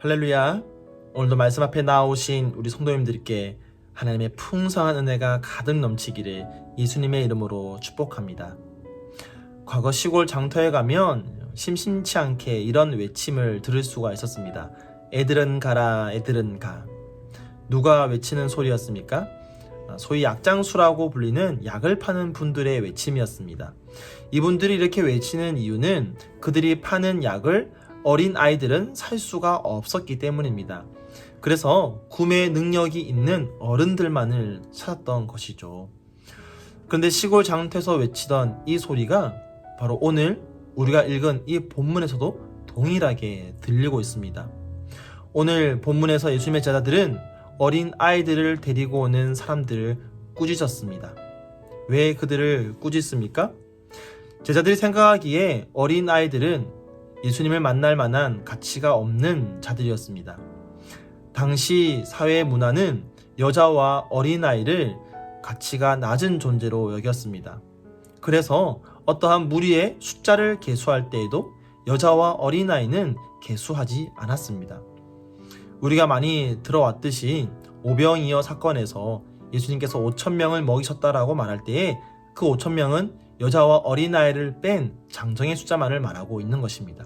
할렐루야. 오늘도 말씀 앞에 나오신 우리 성도님들께 하나님의 풍성한 은혜가 가득 넘치기를 예수님의 이름으로 축복합니다. 과거 시골 장터에 가면 심심치 않게 이런 외침을 들을 수가 있었습니다. 애들은 가라, 애들은 가. 누가 외치는 소리였습니까? 소위 약장수라고 불리는 약을 파는 분들의 외침이었습니다. 이분들이 이렇게 외치는 이유는 그들이 파는 약을 어린 아이들은 살 수가 없었기 때문입니다. 그래서 구매 능력이 있는 어른들만을 찾았던 것이죠. 그런데 시골 장터에서 외치던 이 소리가 바로 오늘 우리가 읽은 이 본문에서도 동일하게 들리고 있습니다. 오늘 본문에서 예수님의 제자들은 어린 아이들을 데리고 오는 사람들을 꾸짖었습니다. 왜 그들을 꾸짖습니까? 제자들이 생각하기에 어린 아이들은 예수님을 만날 만한 가치가 없는 자들이었습니다. 당시 사회 문화는 여자와 어린아이를 가치가 낮은 존재로 여겼습니다. 그래서 어떠한 무리의 숫자를 계수할 때에도 여자와 어린아이는 계수하지 않았습니다. 우리가 많이 들어왔듯이 오병이어 사건에서 예수님께서 5천 명을 먹이셨다라고 말할 때에 그 5천 명은 여자와 어린아이를 뺀 장정의 숫자만을 말하고 있는 것입니다.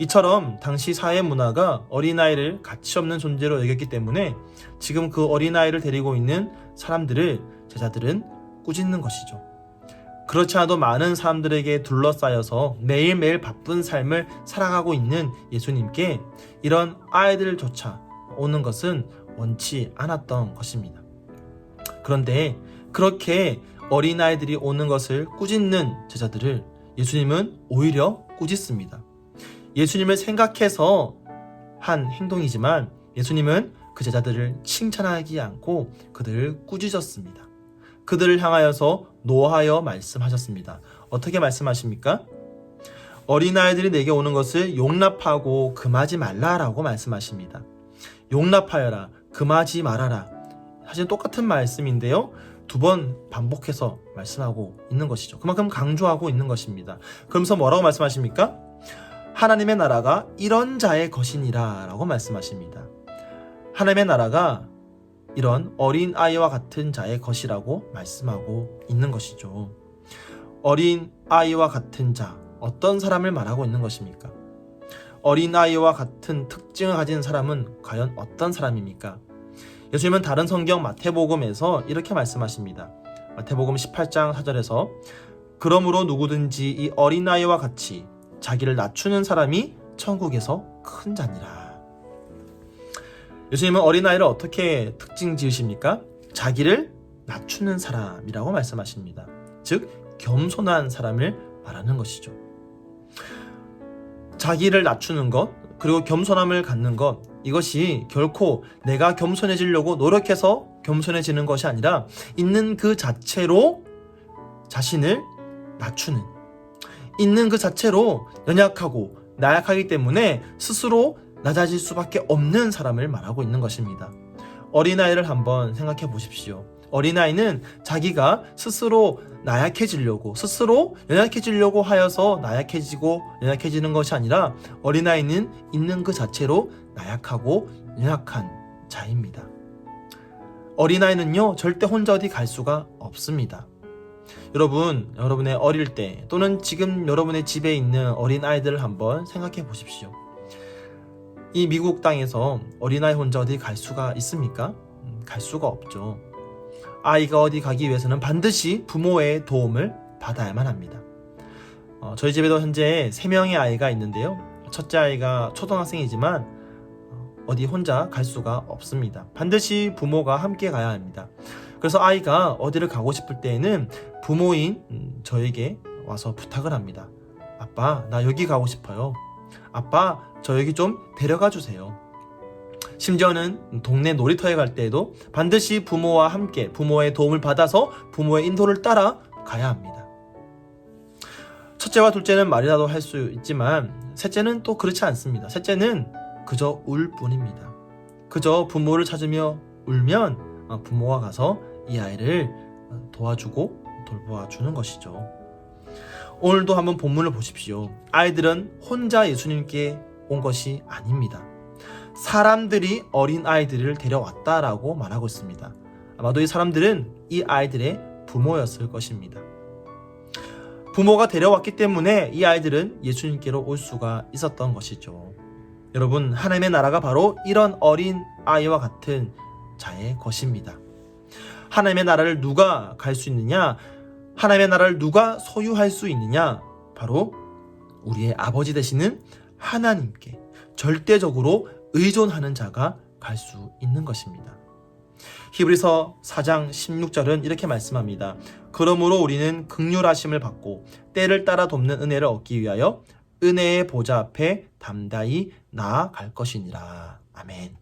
이처럼 당시 사회 문화가 어린아이를 가치 없는 존재로 여겼기 때문에 지금 그 어린아이를 데리고 있는 사람들을 제자들은 꾸짖는 것이죠. 그렇지 않아도 많은 사람들에게 둘러싸여서 매일매일 바쁜 삶을 살아가고 있는 예수님께 이런 아이들조차 오는 것은 원치 않았던 것입니다. 그런데 그렇게 어린아이들이 오는 것을 꾸짖는 제자들을 예수님은 오히려 꾸짖습니다. 예수님을 생각해서 한 행동이지만 예수님은 그 제자들을 칭찬하지 않고 그들을 꾸짖었습니다. 그들을 향하여서 노하여 말씀하셨습니다. 어떻게 말씀하십니까? 어린아이들이 내게 오는 것을 용납하고 금하지 말라라고 말씀하십니다. 용납하여라, 금하지 말아라. 사실 똑같은 말씀인데요. 두 번 반복해서 말씀하고 있는 것이죠. 그만큼 강조하고 있는 것입니다. 그러면서 뭐라고 말씀하십니까? 하나님의 나라가 이런 자의 것이니라 라고 말씀하십니다. 하나님의 나라가 이런 어린 아이와 같은 자의 것이라고 말씀하고 있는 것이죠. 어린 아이와 같은 자, 어떤 사람을 말하고 있는 것입니까? 어린 아이와 같은 특징을 가진 사람은 과연 어떤 사람입니까? 예수님은 다른 성경 마태복음에서 이렇게 말씀하십니다. 마태복음 18장 4절에서 그러므로 누구든지 이 어린 아이와 같이 자기를 낮추는 사람이 천국에서 큰 자니라. 예수님은 어린아이를 어떻게 특징 지으십니까? 자기를 낮추는 사람이라고 말씀하십니다. 즉, 겸손한 사람을 말하는 것이죠. 자기를 낮추는 것, 그리고 겸손함을 갖는 것, 이것이 결코 내가 겸손해지려고 노력해서 겸손해지는 것이 아니라 있는 그 자체로 자신을 낮추는, 있는 그 자체로 연약하고 나약하기 때문에 스스로 낮아질 수밖에 없는 사람을 말하고 있는 것입니다. 어린아이를 한번 생각해 보십시오. 어린아이는 자기가 스스로 나약해지려고, 스스로 연약해지려고 하여서 나약해지고 연약해지는 것이 아니라 어린아이는 있는 그 자체로 나약하고 연약한 자입니다. 어린아이는요, 절대 혼자 어디 갈 수가 없습니다. 여러분, 여러분의 어릴 때 또는 지금 여러분의 집에 있는 어린 아이들을 한번 생각해 보십시오. 이 미국 땅에서 어린아이 혼자 어디 갈 수가 있습니까? 음, 갈 수가 없죠. 아이가 어디 가기 위해서는 반드시 부모의 도움을 받아야만 합니다. 어, 저희 집에도 현재 3명의 아이가 있는데요. 첫째 아이가 초등학생이지만 어, 어디 혼자 갈 수가 없습니다. 반드시 부모가 함께 가야 합니다. 그래서 아이가 어디를 가고 싶을 때에는 부모인 음, 저에게 와서 부탁을 합니다. 아빠, 나 여기 가고 싶어요. 아빠, 저 여기 좀 데려가 주세요. 심지어는 동네 놀이터에 갈 때에도 반드시 부모와 함께 부모의 도움을 받아서 부모의 인도를 따라 가야 합니다. 첫째와 둘째는 말이라도 할 수 있지만 셋째는 또 그렇지 않습니다. 셋째는 그저 울 뿐입니다. 그저 부모를 찾으며 울면 어, 부모가 가서 이 아이를 어, 도와주고 돌보아 주는 것이죠. 오늘도 한번 본문을 보십시오. 아이들은 혼자 예수님께 온 것이 아닙니다. 사람들이 어린 아이들을 데려왔다라고 말하고 있습니다. 아마도 이 사람들은 이 아이들의 부모였을 것입니다. 부모가 데려왔기 때문에 이 아이들은 예수님께로 올 수가 있었던 것이죠. 여러분, 하나님의 나라가 바로 이런 어린 아이와 같은 자의 것입니다. 하나님의 나라를 누가 갈 수 있느냐? 하나님의 나라를 누가 소유할 수 있느냐? 바로 우리의 아버지 되시는 하나님께 절대적으로 의존하는 자가 갈 수 있는 것입니다. 히브리서 4장 16절은 이렇게 말씀합니다. 그러므로 우리는 극률하심을 받고 때를 따라 돕는 은혜를 얻기 위하여 은혜의 보좌 앞에 담다히 나아갈 것이니라. 아멘.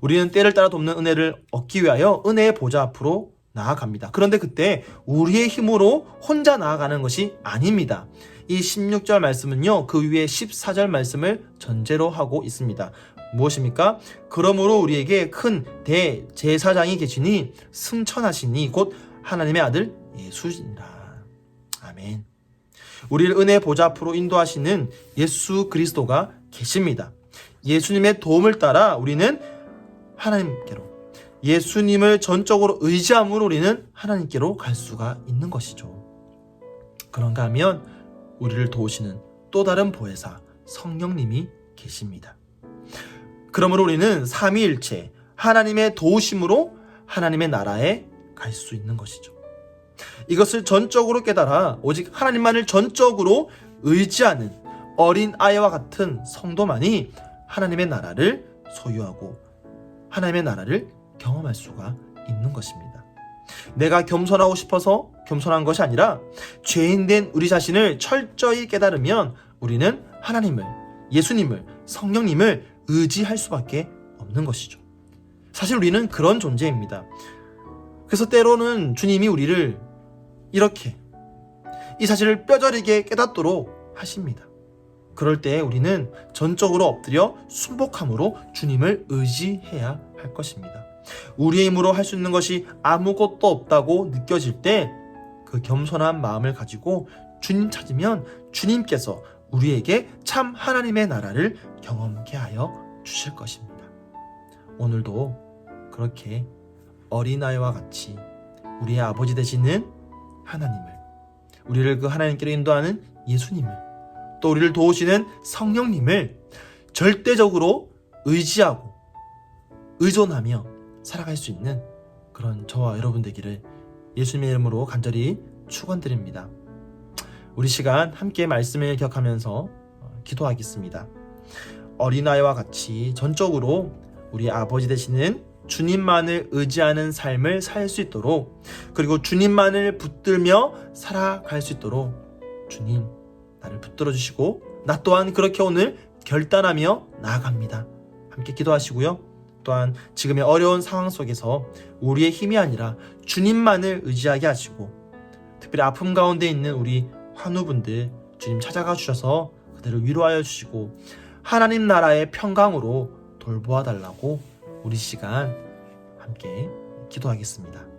우리는 때를 따라 돕는 은혜를 얻기 위하여 은혜의 보좌 앞으로 나아갑니다. 그런데 그때 우리의 힘으로 혼자 나아가는 것이 아닙니다. 이 16절 말씀은요, 그 위에 14절 말씀을 전제로 하고 있습니다. 무엇입니까? 그러므로 우리에게 큰 대제사장이 계시니 승천하시니 곧 하나님의 아들 예수시니라. 아멘. 우리를 은혜 보좌 앞으로 인도하시는 예수 그리스도가 계십니다. 예수님의 도움을 따라 우리는 하나님께로 예수님을 전적으로 의지함으로 우리는 하나님께로 갈 수가 있는 것이죠. 그런가 하면 우리를 도우시는 또 다른 보혜사 성령님이 계십니다. 그러므로 우리는 삼위일체 하나님의 도우심으로 하나님의 나라에 갈 수 있는 것이죠. 이것을 전적으로 깨달아 오직 하나님만을 전적으로 의지하는 어린 아이와 같은 성도만이 하나님의 나라를 소유하고 하나님의 나라를 경험할 수가 있는 것입니다. 내가 겸손하고 싶어서 겸손한 것이 아니라 죄인된 우리 자신을 철저히 깨달으면 우리는 하나님을, 예수님을, 성령님을 의지할 수밖에 없는 것이죠. 사실 우리는 그런 존재입니다. 그래서 때로는 주님이 우리를 이렇게 이 사실을 뼈저리게 깨닫도록 하십니다. 그럴 때 우리는 전적으로 엎드려 순복함으로 주님을 의지해야 할 것입니다. 우리의 힘으로 할 수 있는 것이 아무것도 없다고 느껴질 때 그 겸손한 마음을 가지고 주님 찾으면 주님께서 우리에게 참 하나님의 나라를 경험케 하여 주실 것입니다. 오늘도 그렇게 어린아이와 같이 우리의 아버지 되시는 하나님을 우리를 그 하나님께로 인도하는 예수님을 또 우리를 도우시는 성령님을 절대적으로 의지하고 의존하며 살아갈 수 있는 그런 저와 여러분 되기를 예수님의 이름으로 간절히 축원드립니다. 우리 시간 함께 말씀을 기억하면서 어, 기도하겠습니다. 어린아이와 같이 전적으로 우리 아버지 되시는 주님만을 의지하는 삶을 살 수 있도록 그리고 주님만을 붙들며 살아갈 수 있도록 주님 나를 붙들어 주시고 나 또한 그렇게 오늘 결단하며 나아갑니다. 함께 기도하시고요. 또한 지금의 어려운 상황 속에서 우리의 힘이 아니라 주님만을 의지하게 하시고 특별히 아픔 가운데 있는 우리 환우분들 주님 찾아가 주셔서 그들을 위로하여 주시고 하나님 나라의 평강으로 돌보아 달라고 우리 시간 함께 기도하겠습니다.